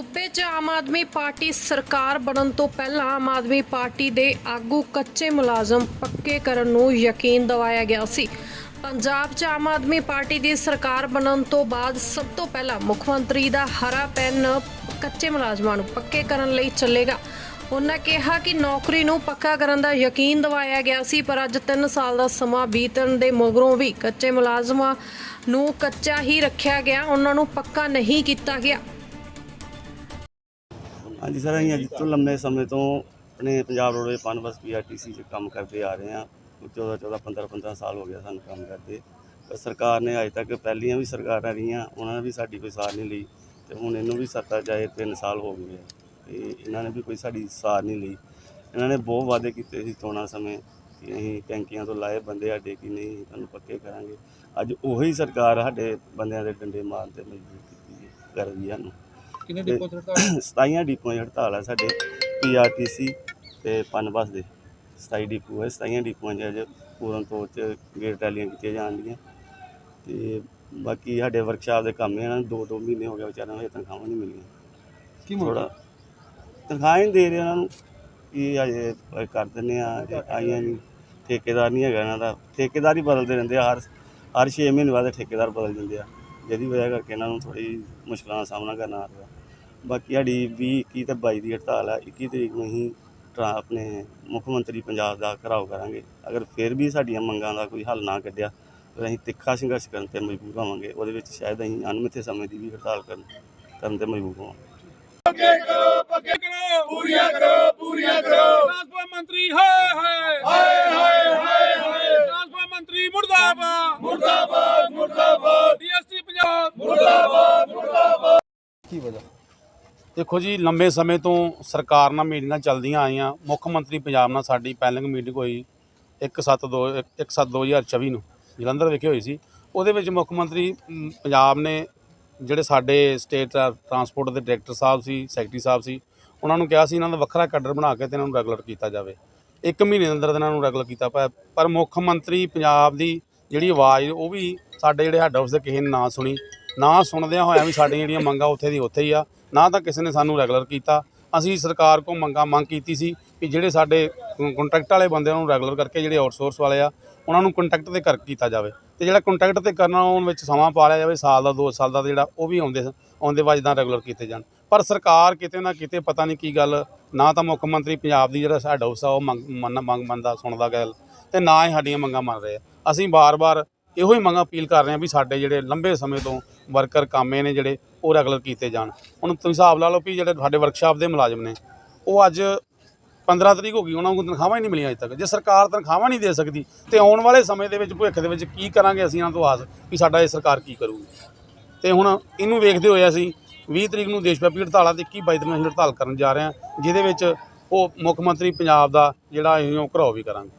ਸੂਬੇ 'ਚ ਆਮ ਆਦਮੀ ਪਾਰਟੀ ਸਰਕਾਰ ਬਣਨ ਤੋਂ ਪਹਿਲਾਂ ਆਮ ਆਦਮੀ ਪਾਰਟੀ ਦੇ ਆਗੂ ਕੱਚੇ ਮੁਲਾਜ਼ਮ ਪੱਕੇ ਕਰਨ ਨੂੰ ਯਕੀਨ ਦਿਵਾਇਆ ਗਿਆ ਸੀ। ਪੰਜਾਬ 'ਚ ਆਮ ਆਦਮੀ ਪਾਰਟੀ ਦੀ ਸਰਕਾਰ ਬਣਨ ਤੋਂ ਬਾਅਦ ਸਭ ਤੋਂ ਪਹਿਲਾਂ ਮੁੱਖ ਮੰਤਰੀ ਦਾ ਹਰਾ ਪੈਨ ਕੱਚੇ ਮੁਲਾਜ਼ਮਾਂ ਨੂੰ ਪੱਕੇ ਕਰਨ ਲਈ ਚੱਲੇਗਾ। ਉਹਨਾਂ ਕਿਹਾ ਕਿ ਨੌਕਰੀ ਨੂੰ ਪੱਕਾ ਕਰਨ ਦਾ ਯਕੀਨ ਦਿਵਾਇਆ ਗਿਆ ਸੀ, ਪਰ ਅੱਜ 3 ਸਾਲ ਦਾ ਸਮਾਂ ਬੀਤਣ ਦੇ ਮਗਰੋਂ ਵੀ ਕੱਚੇ ਮੁਲਾਜ਼ਮਾਂ ਨੂੰ ਕੱਚਾ ਹੀ ਰੱਖਿਆ ਗਿਆ। ਉਹਨਾਂ ਨੂੰ ਪੱਕਾ ਨਹੀਂ ਕੀਤਾ ਗਿਆ। ਹਾਂਜੀ ਸਰ, ਅਸੀਂ ਅੱਜ ਤੋਂ ਲੰਮੇ ਸਮੇਂ ਤੋਂ ਆਪਣੇ ਪੰਜਾਬ ਰੋਡਵੇ ਪਨਬਸ ਪੀਆਰਟੀਸੀ 'ਚ ਕੰਮ ਕਰਦੇ ਆ ਰਹੇ ਹਾਂ। 14 14 15 15 ਸਾਲ ਹੋ ਗਿਆ ਸਾਨੂੰ ਕੰਮ ਕਰਦੇ। ਪਰ ਸਰਕਾਰ ਨੇ ਅਜੇ ਤੱਕ ਪਹਿਲੀਆਂ ਵੀ ਸਰਕਾਰਾਂ ਰਹੀਆਂ, ਉਹਨਾਂ ਨੇ ਵੀ ਸਾਡੀ ਕੋਈ ਸਾਰ ਨਹੀਂ ਲਈ ਤੇ ਹੁਣ ਇਹਨੂੰ ਵੀ ਸੱਤਾ ਜਾਏ 3 ਸਾਲ ਹੋ ਗਏ ਆ ਤੇ ਇਹਨਾਂ ਨੇ ਵੀ ਕੋਈ ਸਾਡੀ ਸਾਰ ਨਹੀਂ ਲਈ। ਇਹਨਾਂ ਨੇ ਬਹੁਤ ਵਾਅਦੇ ਕੀਤੇ ਸੀ ਚੋਣਾਂ ਸਮੇਂ ਕਿ ਅਸੀਂ ਟੈਂਕੀਆਂ ਤੋਂ ਲਾਏ ਬੰਦੇ ਸਾਡੇ ਕਿ ਨਹੀਂ ਤੁਹਾਨੂੰ ਪੱਕੇ ਕਰਾਂਗੇ। ਅੱਜ ਉਹੀ ਸਰਕਾਰ ਸਾਡੇ ਬੰਦਿਆਂ ਦੇ ਡੰਡੇ ਮਾਰਨ ਤੇ ਮਜਬੂਰ ਕੀਤੀ ਕਰ ਰਹੀ ਹੈ ਸਾਨੂੰ। ਕਿੰਨੇ ਤੇ- ਡਿਪੋ ਚ ਹੜਤਾਲ 27 ਡਿਪੂਆਂ ਦੀ ਹੜਤਾਲ ਹੈ ਸਾਡੇ ਪੀਆਰਟੀਸੀ ਤੇ ਪਨਬਸ ਦੇ। 27 ਡਿਪੂ ਹੈ 27 ਡਿਪੂਆਂ 'ਚ ਅੱਜ ਪੂਰਨ ਤੌਰ 'ਚ ਗੇਟ ਰੈਲੀਆਂ ਕੀਤੀਆਂ ਜਾਣਗੀਆਂ। ਤੇ ਬਾਕੀ ਸਾਡੇ ਵਰਕਸ਼ਾਪ ਦੇ ਕੰਮ ਇਹਨਾਂ ਨੂੰ ਦੋ ਦੋ ਮਹੀਨੇ ਹੋ ਗਏ ਵਿਚਾਰਿਆਂ ਨੂੰ ਹਜੇ ਤਨਖਾਹਾਂ ਨਹੀਂ ਮਿਲੀਆਂ। ਕੀ ਥੋੜਾ ਤਨਖਾਹ ਹੀ ਨਹੀਂ ਦੇ ਰਹੇ ਉਹਨਾਂ ਨੂੰ ਕੀ ਅਜੇ ਕਰ ਦਿੰਦੇ ਆ ਆਈਆਂ ਨਹੀਂ ਠੇਕੇਦਾਰ ਨਹੀਂ ਹੈਗਾ ਇਹਨਾਂ ਦਾ। ਠੇਕੇਦਾਰ ਹੀ ਬਦਲਦੇ ਰਹਿੰਦੇ ਆ ਹਰ ਹਰ 6 ਮਹੀਨੇ ਬਾਅਦ ਠੇਕੇਦਾਰ ਬਦਲ ਜਾਂਦੇ ਆ। ਜਿਹਦੀ ਵਜ੍ਹਾ ਕਰਕੇ ਇਹਨਾਂ ਨੂੰ ਥੋੜੀ ਮੁਸ਼ਕਲਾਂ ਦਾ ਸਾਹਮਣਾ ਕਰਨਾ ਆ ਰਿਹਾ। ਬਾਕੀ ਸਾਡੀ 20 21 ਤੇ 22 ਦੀ ਹੜਤਾਲ ਆ 21 ਤਰੀਕ ਨੂੰ ਅਸੀਂ ਟਰਾ- ਆਪਣੇ ਮੁੱਖ ਮੰਤਰੀ ਪੰਜਾਬ ਦਾ ਘਰਾਓ ਕਰਾਂਗੇ। ਅਗਰ ਫਿਰ ਵੀ ਸਾਡੀਆਂ ਮੰਗਾਂ ਦਾ ਕੋਈ ਹੱਲ ਨਾ ਕੱਢਿਆ, ਫਿਰ ਅਸੀਂ ਤਿੱਖਾ ਸੰਘਰਸ਼ ਕਰਨ ਤੇ ਮਜਬੂਰ ਹੋਵਾਂਗੇ। ਉਹਦੇ ਵਿੱਚ ਸ਼ਾਇਦ ਅਸੀਂ ਅਣਮਿੱਥੇ ਸਮੇਂ ਦੀ ਵੀ ਹੜਤਾਲ ਕਰਨ ਕਰਨ ਤੇ ਮਜਬੂਰ ਹੋਵਾਂਗੇ। ਪੱਕੇ ਕਰੋ ਪੂਰੀਆਂ ਕਰੋ ਪੂਰੀਆਂ ਕਰੋ ਟਰਾਂਸਪੋਰਟ ਮੰਤਰੀ ਹਾਏ ਹਾਏ ਹਾਏ ਹਾਏ ਹਾਏ ਹਾਏ ਟਰਾਂਸਪੋਰਟ ਮੰਤਰੀ ਮੁਰਦਾਬਾਦ ਮੁਰਦਾਬਾਦ ਮੁਰਦਾਬਾਦ ਡੀਐਸਟੀ ਪੰਜਾਬ ਮੁਰਦਾਬਾਦ ਮੁਰਦਾਬਾਦ ਕੀ ਵਜ੍ਹਾ ਦੇਖੋ ਜੀ, ਲੰਬੇ ਸਮੇਂ ਤੋਂ ਸਰਕਾਰ ਨਾਲ ਮੀਟਿੰਗਾਂ ਚੱਲਦੀਆਂ ਆਈਆਂ। ਮੁੱਖ ਮੰਤਰੀ ਪੰਜਾਬ ਨਾਲ ਸਾਡੀ ਪਹਿਲਿੰਗ ਮੀਟਿੰਗ ਹੋਈ 1/7/2 1/7/2024 ਨੂੰ, ਜਲੰਧਰ ਵਿਖੇ ਹੋਈ ਸੀ। ਉਹਦੇ ਵਿੱਚ ਮੁੱਖ ਮੰਤਰੀ ਪੰਜਾਬ ਨੇ ਜਿਹੜੇ ਸਾਡੇ ਸਟੇਟ ਟਰਾਂਸਪੋਰਟ ਦੇ ਡਾਇਰੈਕਟਰ ਸਾਹਿਬ ਸੀ, ਸੈਕਟਰੀ ਸਾਹਿਬ ਸੀ, ਉਹਨਾਂ ਨੂੰ ਕਿਹਾ ਸੀ ਇਹਨਾਂ ਦਾ ਵੱਖਰਾ ਕੈਡਰ ਬਣਾ ਕੇ ਤੇ ਇਹਨਾਂ ਨੂੰ ਰੈਗੂਲਰ ਕੀਤਾ ਜਾਵੇ। ਇੱਕ ਮਹੀਨੇ ਦੇ ਅੰਦਰ ਇਹਨਾਂ ਨੂੰ ਰੈਗੂਲਰ ਕੀਤਾ ਪਿਆ ਪਰ ਮੁੱਖ ਮੰਤਰੀ ਪੰਜਾਬ ਦੀ ਜਿਹੜੀ ਆਵਾਜ਼, ਉਹ ਵੀ ਸਾਡੇ ਜਿਹੜੇ ਹੈੱਡ ਆਫਿਸ ਦੇ ਕਿਸੇ ਨੇ ਨਾ ਸੁਣੀ। ਨਾ ਸੁਣਦਿਆਂ ਹੋਇਆਂ ਵੀ ਸਾਡੀਆਂ ਜਿਹੜੀਆਂ ਮੰਗਾਂ ਉੱਥੇ ਦੀ ਉੱਥੇ ਹੀ ਆ। ਨਾ ਤਾਂ ਕਿਸੇ ਨੇ ਸਾਨੂੰ ਰੈਗੂਲਰ ਕੀਤਾ। ਅਸੀਂ ਸਰਕਾਰ ਕੋਲ ਮੰਗਾਂ ਮੰਗ ਕੀਤੀ ਸੀ ਕਿ ਜਿਹੜੇ ਸਾਡੇ ਕੰਟਰੈਕਟ ਵਾਲੇ ਬੰਦੇ ਨੂੰ ਰੈਗੂਲਰ ਕਰਕੇ ਜਿਹੜੇ ਆਊਟਸੋਰਸ ਵਾਲੇ ਆ, ਉਹਨਾਂ ਨੂੰ ਕੰਟਰੈਕਟ ਤੇ ਕਰ ਕੀਤਾ ਜਾਵੇ। ਤੇ ਜਿਹੜਾ ਕੰਟਰੈਕਟ ਤੇ ਕਰਨਾ ਉਹਨਾਂ ਵਿੱਚ ਸਮਾਂ ਪਾ ਲਿਆ ਜਾਵੇ, ਸਾਲ ਦਾ 2 ਸਾਲ ਦਾ ਜਿਹੜਾ ਉਹ ਵੀ ਆਉਂਦੇ ਆਉਂਦੇ ਬਾਅਦ ਵਜਦਾਂ ਰੈਗੂਲਰ ਕੀਤੇ ਜਾਣ। ਪਰ ਸਰਕਾਰ ਕਿਤੇ ਨਾ ਕਿਤੇ ਪਤਾ ਨਹੀਂ ਕੀ ਗੱਲ, ਨਾ ਤਾਂ ਮੁੱਖ ਮੰਤਰੀ ਪੰਜਾਬ ਦੀ ਜਿਹੜਾ ਸਾਡਾ ਹਾਊਸ ਆ ਉਹ ਮੰਗ, ਮੰਨ- ਮੰਗ ਮੰਨਦਾ, ਸੁਣਦਾ ਗੱਲ, ਤੇ ਨਾ ਹੀ ਸਾਡੀਆਂ ਮੰਗਾਂ ਮੰਨ ਰਹੇ ਆ। ਅਸੀਂ ਬਾਰ-ਬਾਰ ਇਹੋ ਹੀ ਮੰਗਾਂ ਅਪੀਲ ਕਰ ਰਹੇ ਹਾਂ ਵੀ ਸਾਡੇ ਜਿਹੜੇ ਲੰਬੇ ਸਮੇਂ ਤੋਂ ਵਰਕਰ ਕਾਮੇ ਨੇ ਜਿਹੜੇ, ਉਹ ਰੈਗੂਲਰ ਕੀਤੇ ਜਾਣ। ਹੁਣ ਤੁਸੀਂ ਹਿਸਾਬ ਲਾ ਲਓ ਵੀ ਜਿਹੜੇ ਸਾਡੇ ਵਰਕਸ਼ਾਪ ਦੇ ਮੁਲਾਜ਼ਮ ਨੇ, ਉਹ ਅੱਜ 15 ਤਰੀਕ ਹੋ ਗਈ, ਉਹਨਾਂ ਨੂੰ ਤਨਖਾਹਾਂ ਹੀ ਨਹੀਂ ਮਿਲੀਆਂ ਅਜੇ ਤੱਕ। ਜੇ ਸਰਕਾਰ ਤਨਖਾਹਾਂ ਨਹੀਂ ਦੇ ਸਕਦੀ, ਤੇ ਆਉਣ ਵਾਲੇ ਸਮੇਂ ਦੇ ਵਿੱਚ, ਭਵਿੱਖ ਦੇ ਵਿੱਚ ਕੀ ਕਰਾਂਗੇ ਅਸੀਂ ਇਹਨਾਂ ਤੋਂ ਆਸ ਵੀ ਸਾਡਾ ਇਹ ਸਰਕਾਰ ਕੀ ਕਰੂਗੀ। ਤੇ ਹੁਣ ਇਹਨੂੰ ਵੇਖਦੇ ਹੋਏ ਅਸੀਂ 20 ਤਰੀਕ ਨੂੰ ਦੇਸ਼ ਵਿਆਪੀ ਹੜਤਾਲਾਂ ਤੇ 21 22 ਤਰੀਕ ਨੂੰ ਅਸੀਂ ਹੜਤਾਲ ਕਰਨ ਜਾ ਰਹੇ ਹਾਂ, ਜਿਹਦੇ ਵਿੱਚ ਉਹ ਮੁੱਖ ਮੰਤਰੀ ਪੰਜਾਬ ਦਾ ਜਿਹੜਾ ਅਸੀਂ ਉਹ ਘਰਾਓ ਵੀ ਕਰਾਂਗੇ।